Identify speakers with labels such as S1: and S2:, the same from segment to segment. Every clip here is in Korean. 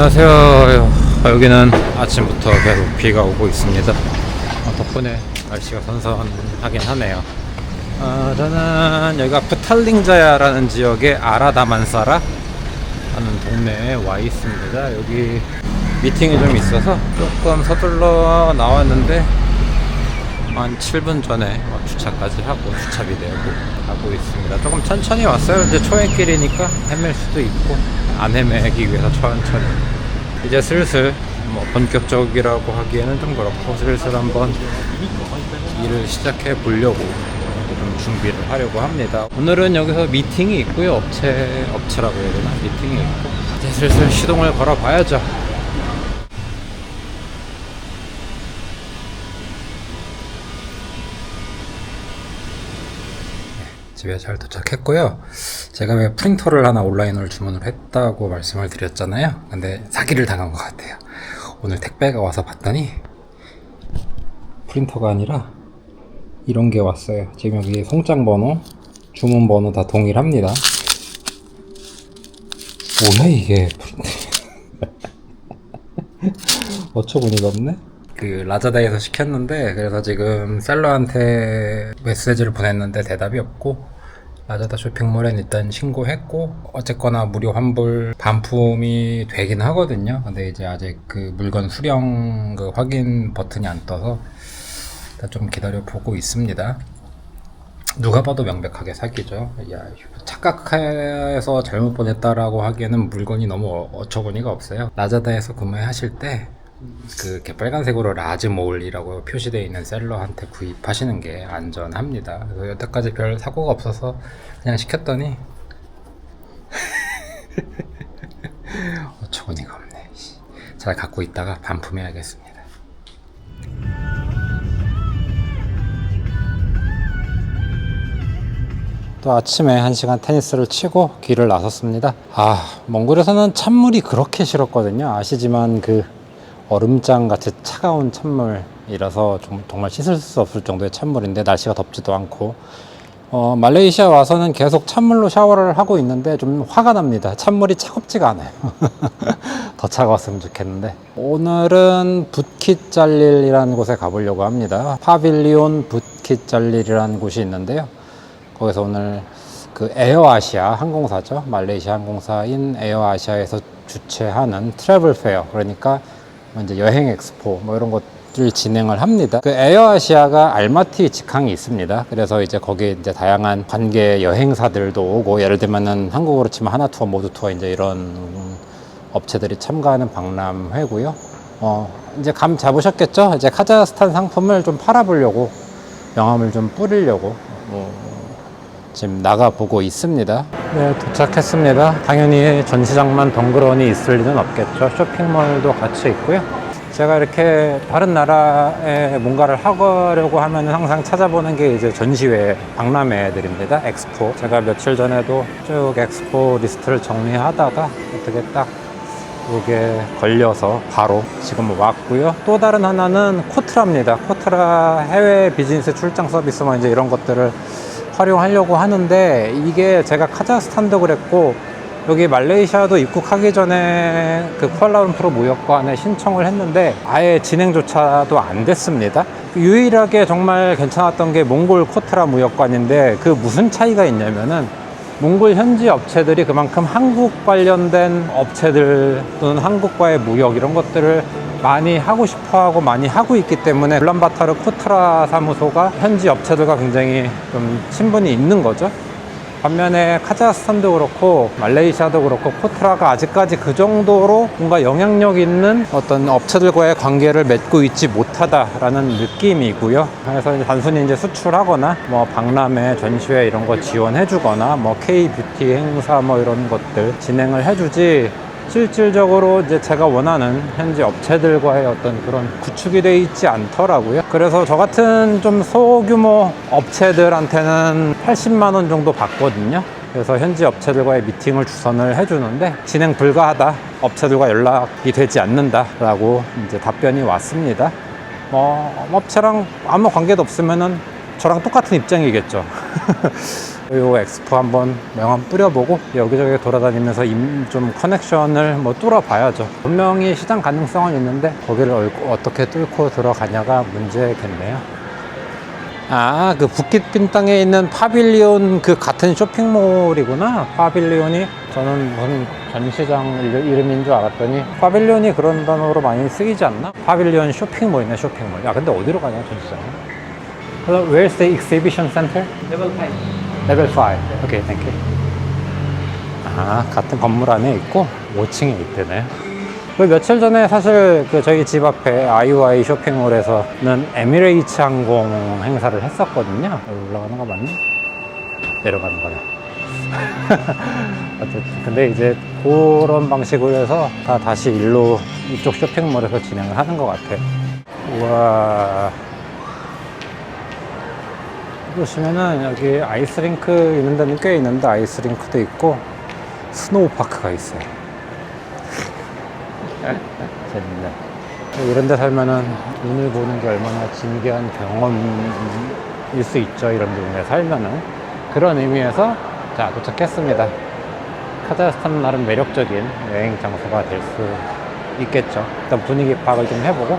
S1: 안녕하세요. 여기는 아침부터 계속 비가 오고 있습니다. 어, 덕분에 날씨가 선선하긴 하네요. 어, 저는 여기가 프탈링자야라는 지역의 아라다만사라 하는 동네에 와 있습니다. 여기 미팅이 좀 있어서 조금 서둘러 나왔는데 한 7분 전에 막 주차까지 하고 주차비 내고 가고 있습니다. 조금 천천히 왔어요. 이제 초행길이니까 헤맬 수도 있고 안 헤매기 위해서 천천히. 이제 슬슬 뭐 본격적이라고 하기에는 좀 그렇고 슬슬 한번 일을 시작해 보려고 좀 준비를 하려고 합니다. 오늘은 여기서 미팅이 있고요. 업체 업체라고 해야 되나 미팅이 있고 이제 슬슬 시동을 걸어 봐야죠. 집에 잘 도착했고요. 제가 왜 프린터를 하나 온라인으로 주문을 했다고 말씀을 드렸잖아요. 근데 사기를 당한 것 같아요. 오늘 택배가 와서 봤더니 프린터가 아니라 이런 게 왔어요. 지금 여기 송장 번호, 주문 번호 다 동일합니다. 뭐야 이게 어처구니가 없네. 그 라자다에서 시켰는데 그래서 지금 셀러한테 메시지를 보냈는데 대답이 없고 라자다 쇼핑몰엔 일단 신고했고 어쨌거나 무료 환불 반품이 되긴 하거든요. 근데 이제 아직 그 물건 수령 그 확인 버튼이 안 떠서 일단 좀 기다려 보고 있습니다. 누가 봐도 명백하게 사기죠. 야, 착각해서 잘못 보냈다라고 하기에는 물건이 너무 어처구니가 없어요. 라자다에서 구매하실 때 그 빨간색으로 라즈몰이라고 표시되어 있는 셀러한테 구입하시는 게 안전합니다. 그래서 여태까지 별 사고가 없어서 그냥 시켰더니 어처구니가 없네. 씨. 잘 갖고 있다가 반품해야겠습니다. 또 아침에 한 시간 테니스를 치고 길을 나섰습니다. 아, 몽골에서는 찬물이 그렇게 싫었거든요. 아시지만 그 얼음장 같이 차가운 찬물이라서 좀, 정말 씻을 수 없을 정도의 찬물인데 날씨가 덥지도 않고 어, 말레이시아 와서는 계속 찬물로 샤워를 하고 있는데 좀 화가 납니다. 찬물이 차갑지가 않아요. 더 차가웠으면 좋겠는데. 오늘은 붓킷잘릴이라는 곳에 가보려고 합니다. 파빌리온 붓킷잘릴이라는 곳이 있는데요. 거기서 오늘 그 에어아시아 항공사죠. 말레이시아 항공사인 에어아시아에서 주최하는 트래블 페어. 그러니까 뭐 이제 여행 엑스포 뭐 이런 것들 진행을 합니다. 그 에어아시아가 알마티 직항이 있습니다. 그래서 이제 거기에 이제 다양한 관계 여행사들도 오고 예를 들면은 한국으로 치면 하나 투어, 모두 투어 이제 이런 업체들이 참가하는 박람회고요. 어, 이제 감 잡으셨겠죠? 이제 카자흐스탄 상품을 좀 팔아보려고 명함을 좀 뿌리려고 뭐 지금 나가보고 있습니다. 네, 도착했습니다. 당연히 전시장만 덩그러니 있을 리는 없겠죠. 쇼핑몰도 같이 있고요. 제가 이렇게 다른 나라에 뭔가를 하려고 하면 항상 찾아보는 게 이제 전시회, 박람회들입니다. 엑스포. 제가 며칠 전에도 쭉 엑스포 리스트를 정리하다가 어떻게 딱 이게 걸려서 바로 지금 왔고요. 또 다른 하나는 코트라입니다. 코트라 해외 비즈니스 출장 서비스 뭐 이제 이런 것들을 활용하려고 하는데 이게 제가 카자흐스탄도 그랬고 여기 말레이시아도 입국하기 전에 그 쿠알라룸푸르 무역관에 신청을 했는데 아예 진행조차도 안 됐습니다. 유일하게 정말 괜찮았던 게 몽골 코트라 무역관인데 그 무슨 차이가 있냐면은 몽골 현지 업체들이 그만큼 한국 관련된 업체들 또는 한국과의 무역 이런 것들을 많이 하고 싶어 하고 많이 하고 있기 때문에 울란바타르 코트라 사무소가 현지 업체들과 굉장히 좀 친분이 있는 거죠. 반면에 카자흐스탄도 그렇고 말레이시아도 그렇고 코트라가 아직까지 그 정도로 뭔가 영향력 있는 어떤 업체들과의 관계를 맺고 있지 못하다라는 느낌이고요. 그래서 이제 단순히 이제 수출하거나 뭐 박람회, 전시회 이런 거 지원해주거나 뭐 K 뷰티 행사 뭐 이런 것들 진행을 해주지 실질적으로 이제 제가 원하는 현지 업체들과의 어떤 그런 구축이 돼 있지 않더라고요. 그래서 저 같은 좀 소규모 업체들한테는 80만 원 정도 받거든요. 그래서 현지 업체들과의 미팅을 주선을 해주는데 진행 불가하다. 업체들과 연락이 되지 않는다라고 이제 답변이 왔습니다. 뭐 업체랑 아무 관계도 없으면은 저랑 똑같은 입장이겠죠. 요 엑스포 한번 명함 뿌려보고 여기저기 돌아다니면서 임- 좀 커넥션을 뭐 뚫어봐야죠. 분명히 시장 가능성은 있는데 거기를 얼- 어떻게 뚫고 들어가냐가 문제겠네요. 아, 그 북깃빈 땅에 있는 파빌리온 그 같은 쇼핑몰이구나. 파빌리온이 저는 무슨 전시장 일- 이름인 줄 알았더니 파빌리온이 그런 단어로 많이 쓰이지 않나? 파빌리온 쇼핑몰이네, 쇼핑몰. 야, 근데 어디로 가냐, 전시장? Hello, where's the exhibition center?
S2: Level 5.
S1: Level 5. Okay, thank you. 아, 같은 건물 안에 있고 5층에 있대네. 그 며칠 전에 사실 그 저희 집 앞에 IUI 쇼핑몰에서는 에미레이츠 항공 행사를 했었거든요. 올라가는 거 맞니? 내려가는 거네. 어쨌든 근데 이제 그런 방식으로 해서 다 다시 일로 이쪽 쇼핑몰에서 진행을 하는 것 같아. 우와. 보시면은 여기 아이스링크 있는 데는 꽤 있는데 아이스링크도 있고 스노우파크가 있어요. 재밌네. 이런 데 살면은 눈을 보는 게 얼마나 진귀한 경험일 수 있죠. 이런 동네에 살면은. 그런 의미에서 자, 도착했습니다. 카자흐스탄 나름 매력적인 여행 장소가 될 수 있겠죠. 일단 분위기 파악을 좀 해보고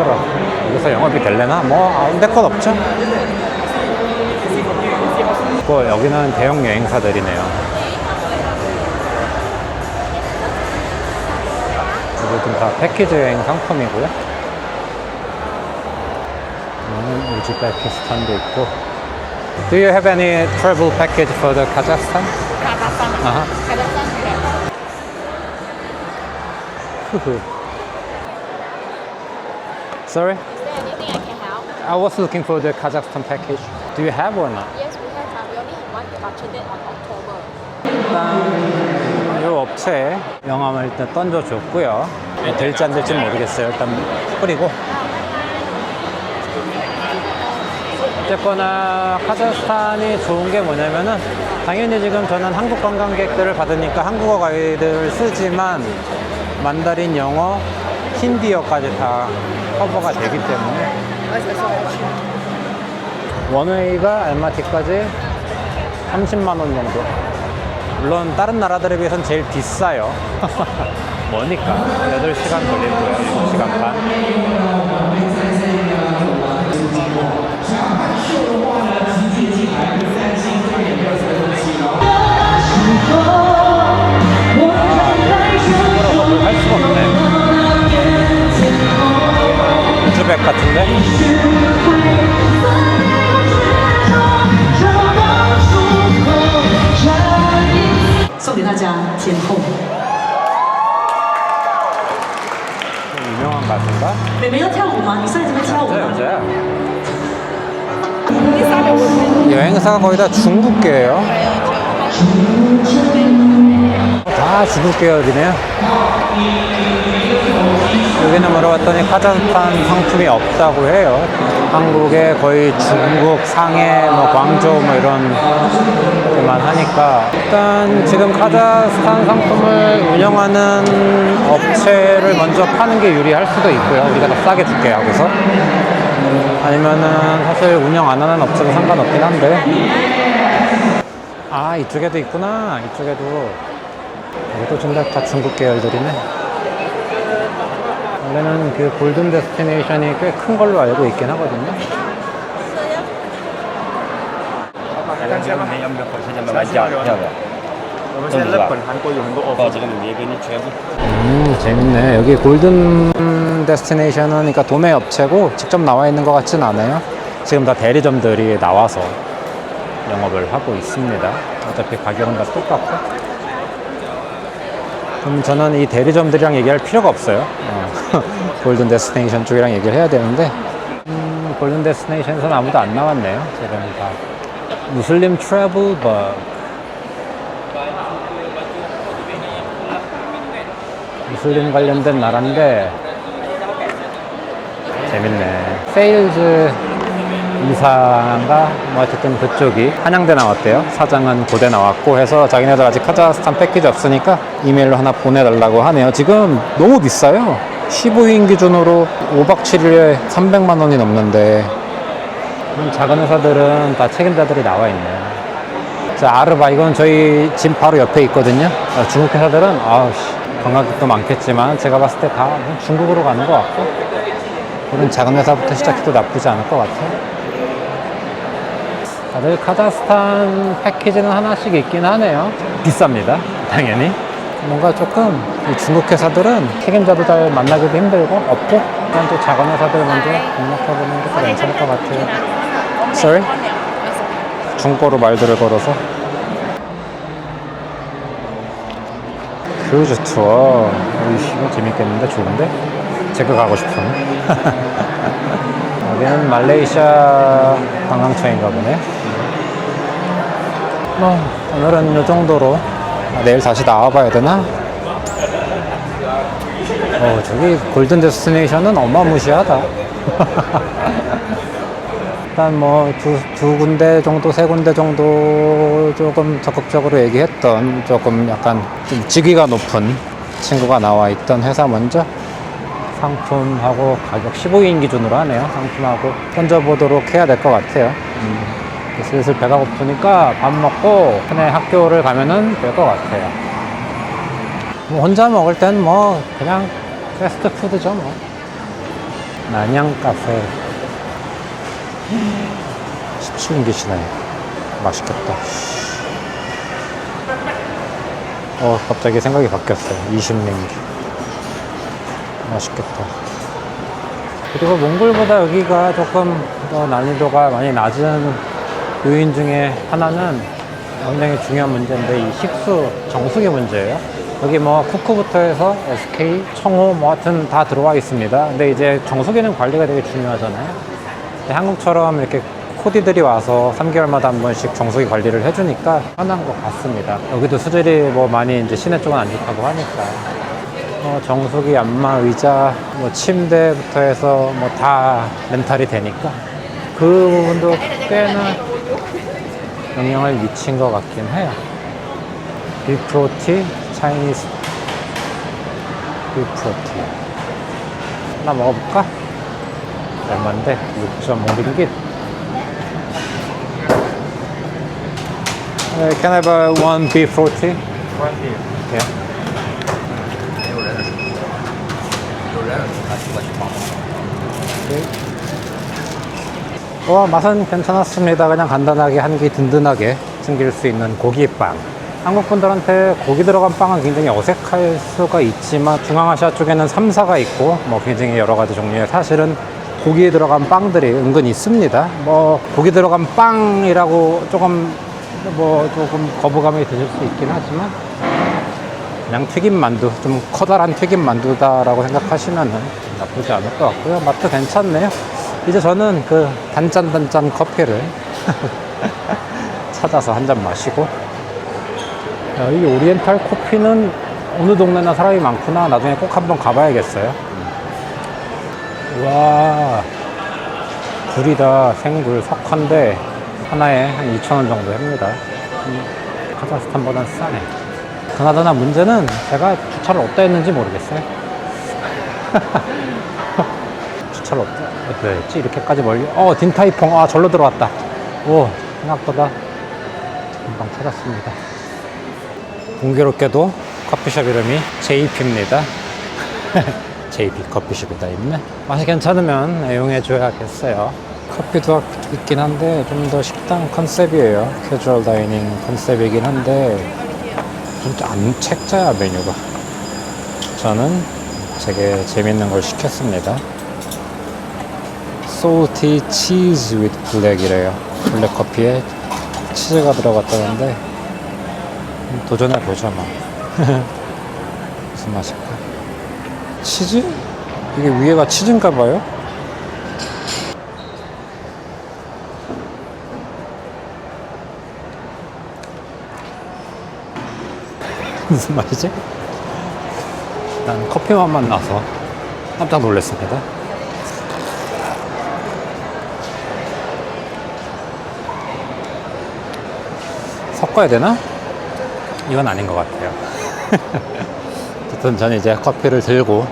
S1: 시끄러. 여기서 영업이 될래나? 뭐 안될건 없죠. 그 여기는 대형 여행사들이네요. 이것은 다 패키지 여행 상품이고요. 여기는 우즈베키스탄도 있고. Do you have any travel package for the Kazakhstan?
S3: Kazakhstan.
S1: Uh-huh.
S3: Kazakhstan we have.
S1: 후후. Sorry?
S3: Is there anything I can help?
S1: I was looking for the Kazakhstan package. Do you have or not?
S3: Yes, we have. Uh, we only have one budgeted on October.
S1: 일단 이 업체에 명함을 일단 던져줬고요. 네, 될지 안 될지 모르겠어요. 일단 뿌리고. 어쨌거나 카자흐스탄이 좋은 게 뭐냐면은 당연히 지금 저는 한국 관광객들을 받으니까 한국어 가이드를 쓰지만 만다린 영어, 힌디어까지 다 커버가 되기 때문에 원웨이가 알마티까지 30만 원 정도. 물론 다른 나라들에 비해서는 제일 비싸요. 뭐니까 8시간 걸리고요. 7시간 반. 뭐라고 할 수가 없네. 우즈벡 같은데?
S4: 送给大家天后。
S1: 유명한 가수인가?
S4: 美眉要跳舞吗？你上来这边跳舞
S1: 여자
S4: 吗？
S1: 여자야. 여행사가 거의 다 중국계예요. 다 중국 계열이네요. 여기는 물어봤더니 카자흐스탄 상품이 없다고 해요. 한국에 거의 중국, 상해, 뭐 광저우 뭐 이런 데만 하니까. 일단 지금 카자흐스탄 상품을 운영하는 업체를 먼저 파는 게 유리할 수도 있고요. 우리가 더 싸게 줄게 하고서. 아니면은 사실 운영 안 하는 업체도 상관없긴 한데. 아 이쪽에도 있구나. 이쪽에도. 이것도 전부 다 중국 계열들이네 원래는 그 골든 데스티네이션이 꽤 큰 걸로 알고 있긴 하거든요
S5: 两千没有没有，现在慢慢加票的。
S2: 我们现在在本韩国有很多 offer。
S5: 报这个名给你全部。
S1: 음 재밌네 여기 골든 데스티네이션은 그러니까 도매 업체고 직접 나와 있는 것 같진 않아요 지금 다 대리점들이 나와서 영업을 하고 있습니다 어차피 가격은 다 똑같고 그럼 저는 이 대리점들이랑 얘기할 필요가 없어요. 어, 골든 데스티네이션 쪽이랑 얘기를 해야 되는데 음, 골든 데스티네이션에서는 아무도 안 나왔네요. 지금 다. 무슬림 트래블 버 무슬림 관련된 나라인데 재밌네. 세일즈 이사가 뭐 어쨌든 그쪽이 한양대 나왔대요. 사장은 고대 나왔고 해서 자기네들 아직 카자흐스탄 패키지 없으니까 이메일로 하나 보내달라고 하네요. 지금 너무 비싸요. 15인 기준으로 5박 7일에 300만 원이 넘는데 작은 회사들은 다 책임자들이 나와 있네요. 자, 아르바 이건 저희 집 바로 옆에 있거든요. 아, 중국 회사들은 아우 씨, 관광객도 많겠지만 제가 봤을 때 다 중국으로 가는 것 같고 이런 작은 회사부터 시작해도 나쁘지 않을 것 같아요. 다들 카자흐스탄 패키지는 하나씩 있긴 하네요. 비쌉니다. 당연히. 뭔가 조금 이 중국 회사들은 책임자도 잘 만나기도 힘들고 없고 그냥 또 작은 회사들 먼저 등록해보는 것도 괜찮을 것 같아요. Sorry? 중고로 말들을 걸어서 크루즈 투어 이거 재밌겠는데 좋은데 제가 가고 싶은 여기는 말레이시아 관광청인가 보네 뭐 오늘은 이 정도로 아, 내일 다시 나와봐야 되나? 어 저기 골든 데스티네이션은 어마무시하다. 일단 뭐두 두 군데 정도 세 군데 정도 조금 적극적으로 얘기했던 조금 약간 좀 직위가 높은 친구가 나와 있던 회사 먼저 상품하고 가격 15인 기준으로 하네요. 상품하고 던져보도록 해야 될 것 같아요. 음, 슬슬 배가 고프니까 밥 먹고 그네 학교를 가면은 될 것 같아요 뭐 혼자 먹을 땐 뭐 그냥 패스트푸드죠 뭐 난양 카페 17인 계시네. 맛있겠다. 어, 갑자기 생각이 바뀌었어요. 20링기. 맛있겠다. 그리고 몽골보다 여기가 조금 더 난이도가 많이 낮은 요인 중에 하나는 굉장히 중요한 문제인데 이 식수 정수기 문제예요. 여기 뭐 쿠쿠부터 해서 SK, 청호 뭐 하여튼 다 들어와 있습니다. 근데 이제 정수기는 관리가 되게 중요하잖아요. 한국처럼 이렇게 코디들이 와서 3개월마다 한 번씩 정수기 관리를 해주니까 편한 것 같습니다. 여기도 수질이 뭐 많이 이제 시내 쪽은 안 좋다고 하니까. 뭐 정수기, 안마, 의자, 뭐 침대부터 해서 뭐 다 렌탈이 되니까 그 부분도 꽤나 영향을 미친 것 같긴 해요. 비프로티, 차이니스 비프로티. 하나 먹어볼까? 얼만데? 6.5링깃. Uh, can I have uh, one beef roti? Yeah. 와, 맛은 괜찮았습니다. 그냥 간단하게 한 끼 든든하게 챙길 수 있는 고기빵. 한국 분들한테 고기 들어간 빵은 굉장히 어색할 수가 있지만 중앙아시아 쪽에는 3사가 있고 뭐 굉장히 여러 가지 종류의 사실은 고기에 들어간 빵들이 은근 있습니다. 뭐 고기 들어간 빵이라고 조금 뭐 조금 거부감이 드실 수 있긴 하지만 그냥 튀김 만두 좀 커다란 튀김 만두다라고 생각하시면은 나쁘지 않을 것 같고요. 맛도 괜찮네요. 이제 저는 그 단짠 단짠 커피를 찾아서 한 잔 마시고 야, 이 오리엔탈 커피는 어느 동네나 사람이 많구나. 나중에 꼭 한번 가봐야겠어요. 와, 굴이 다, 생굴, 석화인데 하나에 한 2,000원 정도 합니다. 음, 카자흐스탄보단 싸네. 그나저나 문제는 제가 주차를 어디다 했는지 모르겠어요. 어디다 했지? 이렇게까지 멀리. 어, 딘타이퐁. 아, 절로 들어왔다. 오, 생각보다 금방 찾았습니다. 공교롭게도 커피숍 이름이 JP입니다. JP 커피숍이다 있네. 맛이 괜찮으면 애용해 줘야겠어요. 커피도 있긴 한데 좀 더 식당 컨셉이에요. 캐주얼 다이닝 컨셉이긴 한데 진짜 안 책자야 메뉴가. 저는 되게 재밌는 걸 시켰습니다. Salty cheese with black이래요. 블랙 커피에 치즈가 들어갔다는데 도전해 보죠 뭐. 무슨 맛일까? 치즈? 이게 위에가 치즈인가 봐요? 무슨 맛이지? 난 커피 맛만 나서 깜짝 놀랐습니다. 섞어야 되나? 이건 아닌 것 같아요. 어쨌든 저는 이제 커피를 들고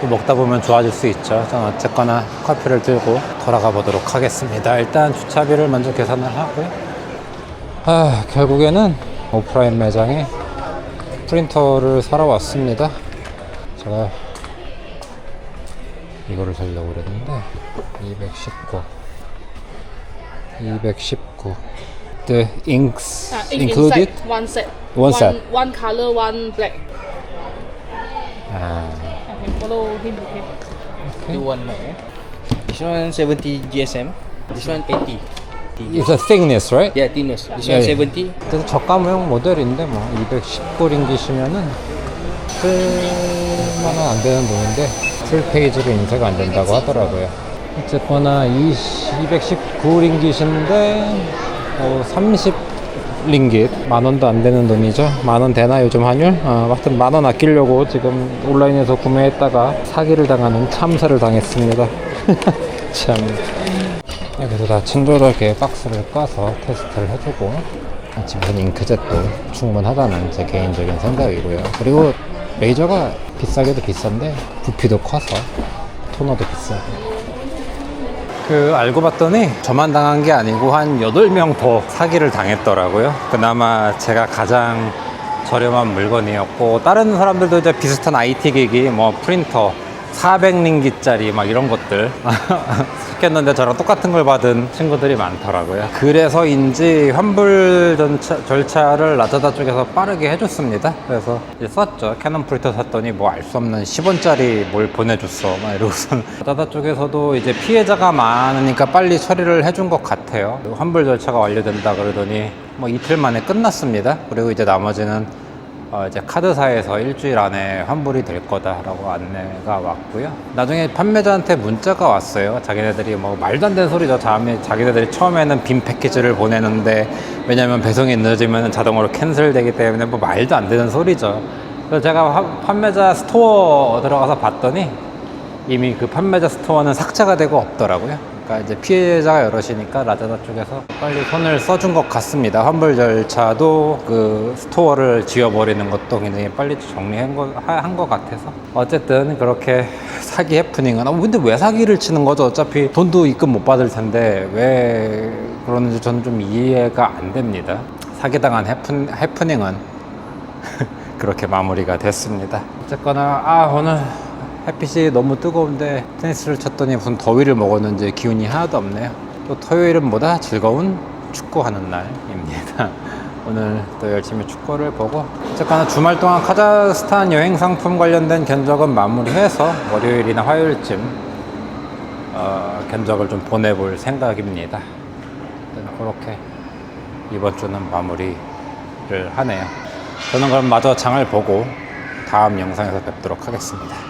S1: 또 먹다 보면 좋아질 수 있죠. 저는 어쨌거나 커피를 들고 돌아가 보도록 하겠습니다. 일단 주차비를 먼저 계산을 하고요. 아, 결국에는 오프라인 매장에 프린터를 사러 왔습니다. 제가 이거를 사려고 그랬는데 219 219 The inks
S6: Uh, ink
S1: included?
S6: inside, one set.
S1: One set.
S6: One color, one black.
S1: 아,
S6: I can follow him. Okay.
S5: You want more? This one 70 GSM. This one 80.
S1: It's a thickness, right?
S5: Yeah, thinness. This
S1: Yeah,
S5: one
S1: yeah.
S5: 70.
S1: 그래서 저가무용 모델인데 뭐 219링기시면은 쓸만은 안 되는 돈인데 풀 페이지로 인쇄가 안 된다고 하더라고요. 어쨌거나 219링깃인데 어, 30 링깃 만 원도 안 되는 돈이죠. 만 원 되나 요즘 환율? 어, 하여튼 만 원 아끼려고 지금 온라인에서 구매했다가 사기를 당하는 참사를 당했습니다. 참. 그래서 다 친절하게 박스를 까서 테스트를 해주고 지금 잉크젯도 충분하다는 제 개인적인 생각이고요. 그리고 레이저가 비싸게도 비싼데 부피도 커서 토너도 비싸고 그 알고 봤더니 저만 당한 게 아니고 한 8명 더 사기를 당했더라고요. 그나마 제가 가장 저렴한 물건이었고 다른 사람들도 이제 비슷한 IT 기기 뭐 프린터 400링기짜리 막 이런 것들 시켰는데 저랑 똑같은 걸 받은 친구들이 많더라고요. 그래서인지 환불 전차, 절차 를 라자다 쪽에서 빠르게 해줬습니다. 그래서 썼죠. 캐논 프린터 샀더니 뭐 알 수 없는 10원짜리 뭘 보내줬어. 막 이러고선 라자다 쪽에서도 이제 피해자가 많으니까 빨리 처리를 해준 것 같아요. 환불 절차가 완료된다 그러더니 뭐 이틀 만에 끝났습니다. 그리고 이제 나머지는 어, 이제 카드사에서 일주일 안에 환불이 될 거다라고 안내가 왔고요. 나중에 판매자한테 문자가 왔어요. 자기네들이 뭐 말도 안 되는 소리죠. 자매, 자기네들이 처음에는 빈 패키지를 보내는데 왜냐면 배송이 늦어지면 자동으로 캔슬되기 때문에 뭐 말도 안 되는 소리죠. 그래서 제가 화- 판매자 스토어 들어가서 봤더니 이미 그 판매자 스토어는 삭제가 되고 없더라고요. 그러니까 이제 피해자가 여럿이니까 라자다 쪽에서 빨리 손을 써준 것 같습니다. 환불 절차도 그 스토어를 지워버리는 것도 굉장히 빨리 정리한 것, 하- 한것 같아서 어쨌든 그렇게 사기 해프닝은 아, 근데 왜 사기를 치는 거죠? 어차피 돈도 입금 못 받을 텐데 왜 그러는지 저는 좀 이해가 안 됩니다. 사기당한 해프, 해프닝은 그렇게 마무리가 됐습니다. 어쨌거나 아 오늘 햇빛이 너무 뜨거운데 테니스를 쳤더니 무슨 더위를 먹었는지 기운이 하나도 없네요. 또 토요일은 뭐다 즐거운 축구하는 날입니다. 오늘 또 열심히 축구를 보고 어쨌거나 주말 동안 카자흐스탄 여행 상품 관련된 견적은 마무리해서 월요일이나 화요일쯤 어, 견적을 좀 보내볼 생각입니다. 그렇게 이번 주는 마무리를 하네요. 저는 그럼 마저 장을 보고 다음 영상에서 뵙도록 하겠습니다.